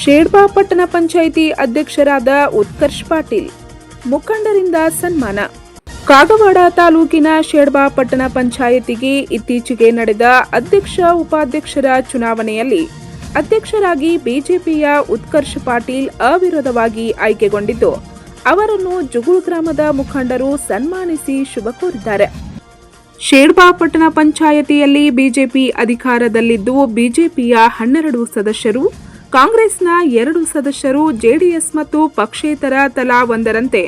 ಶೇಡ್ಬಾ ಪಟ್ಟಣ ಪಂಚಾಯಿತಿ ಅಧ್ಯಕ್ಷರಾದ ಉತ್ಕರ್ಷ್ ಪಾಟೀಲ್. ಮುಖಂಡರಿಂದ ಸನ್ಮಾನ. ಕಾಗವಾಡ ತಾಲೂಕಿನ ಶೇಡ್ಬಾ ಪಟ್ಟಣ ಪಂಚಾಯಿತಿಗೆ ಇತ್ತೀಚೆಗೆ ನಡೆದ ಅಧ್ಯಕ್ಷ ಉಪಾಧ್ಯಕ್ಷರ ಚುನಾವಣೆಯಲ್ಲಿ ಅಧ್ಯಕ್ಷರಾಗಿ ಬಿಜೆಪಿಯ ಉತ್ಕರ್ಷ್ ಪಾಟೀಲ್ ಅವಿರೋಧವಾಗಿ ಆಯ್ಕೆಗೊಂಡಿದ್ದು, ಅವರನ್ನು ಜುಗುಳು ಗ್ರಾಮದ ಮುಖಂಡರು ಸನ್ಮಾನಿಸಿ ಶುಭ ಕೋರಿದ್ದಾರೆ. ಶೇಡ್ಬಾ ಪಟ್ಟಣ ಪಂಚಾಯಿತಿಯಲ್ಲಿ ಬಿಜೆಪಿ ಅಧಿಕಾರದಲ್ಲಿದ್ದು, ಬಿಜೆಪಿಯ ಹನ್ನೆರಡು ಸದಸ್ಯರು ಕಾಂಗ್ರೆಸ್ನ ಎರಡು ಸದಸ್ಯರು ಜೆಡಿಎಸ್ ಮತ್ತು ಪಕ್ಷೇತರ ತಲಾ ಒಂದರಂತೆ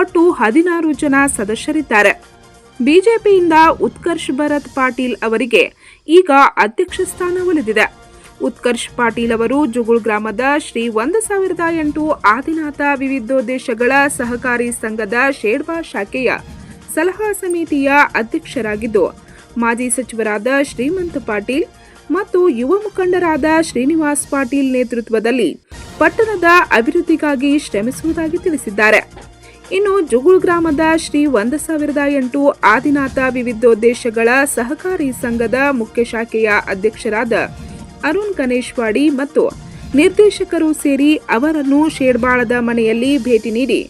ಒಟ್ಟು ಹದಿನಾರು ಜನ ಸದಸ್ಯರಿದ್ದಾರೆ. ಬಿಜೆಪಿಯಿಂದ ಉತ್ಕರ್ಷ್ ಭರತ್ ಪಾಟೀಲ್ ಅವರಿಗೆ ಈಗ ಅಧ್ಯಕ್ಷ ಸ್ಥಾನ ಒಲಿದಿದೆ. ಉತ್ಕರ್ಷ್ ಪಾಟೀಲ್ ಅವರು ಜುಗುಳ್ ಗ್ರಾಮದ ಶ್ರೀ ಒಂದು ಸಾವಿರದ ಎಂಟು ಆದಿನಾಥ ವಿವಿಧೋದ್ದೇಶಗಳ ಸಹಕಾರಿ ಸಂಘದ ಶೇಡ್ಬಾ ಶಾಖೆಯ ಸಲಹಾ ಸಮಿತಿಯ ಅಧ್ಯಕ್ಷರಾಗಿದ್ದು, ಮಾಜಿ ಸಚಿವರಾದ ಶ್ರೀಮಂತ್ ಪಾಟೀಲ್ ಮತ್ತು ಯುವ ಮುಖಂಡರಾದ ಶ್ರೀನಿವಾಸ್ ಪಾಟೀಲ್ ನೇತೃತ್ವದಲ್ಲಿ ಪಟ್ಟಣದ ಅಭಿವೃದ್ಧಿಗಾಗಿ ಶ್ರಮಿಸುವುದಾಗಿ ತಿಳಿಸಿದ್ದಾರೆ. ಇನ್ನು ಜುಗುಳ್ ಗ್ರಾಮದ ಶ್ರೀ ಒಂದು ಸಾವಿರದ ಎಂಟು ಆದಿನಾಥ ವಿವಿಧೋದ್ದೇಶಗಳ ಸಹಕಾರಿ ಸಂಘದ ಮುಖ್ಯ ಶಾಖೆಯ ಅಧ್ಯಕ್ಷರಾದ ಅರುಣ್ ಗಣೇಶ್ವಾಡಿ ಮತ್ತು ನಿರ್ದೇಶಕರು ಸೇರಿ ಅವರನ್ನು ಶೇಡ್ಬಾಳದ ಮನೆಯಲ್ಲಿ ಭೇಟಿ ನೀಡಿ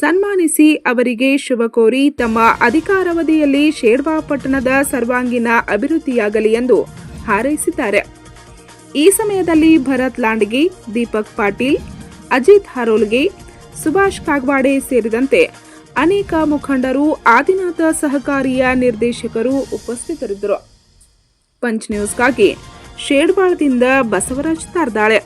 ಸನ್ಮಾನಿಸಿ ಅವರಿಗೆ ಶುಭ ಕೋರಿ ತಮ್ಮ ಅಧಿಕಾರಾವಧಿಯಲ್ಲಿ ಶೇರ್ಬಾ ಪಟ್ಟಣದ ಸರ್ವಾಂಗೀಣ ಅಭಿವೃದ್ಧಿಯಾಗಲಿ ಎಂದು ಹಾರೈಸಿದ್ದಾರೆ. ಈ ಸಮಯದಲ್ಲಿ ಭರತ್ ಲಾಂಡ್ಗಿ, ದೀಪಕ್ ಪಾಟೀಲ್, ಅಜಿತ್ ಹರೋಲ್ಗೆ, ಸುಭಾಷ್ ಕಾಗ್ವಾಡೆ ಸೇರಿದಂತೆ ಅನೇಕ ಮುಖಂಡರು, ಆದಿನಾಥ ಸಹಕಾರಿಯ ನಿರ್ದೇಶಕರು ಉಪಸ್ಥಿತರಿದ್ದರು. ಪಂಚ್ ನ್ಯೂಸ್ಗಾಗಿ ಶೇಡ್ಬಾಳದಿಂದ ಬಸವರಾಜ್ ತಾರ್ದಾಳೆ.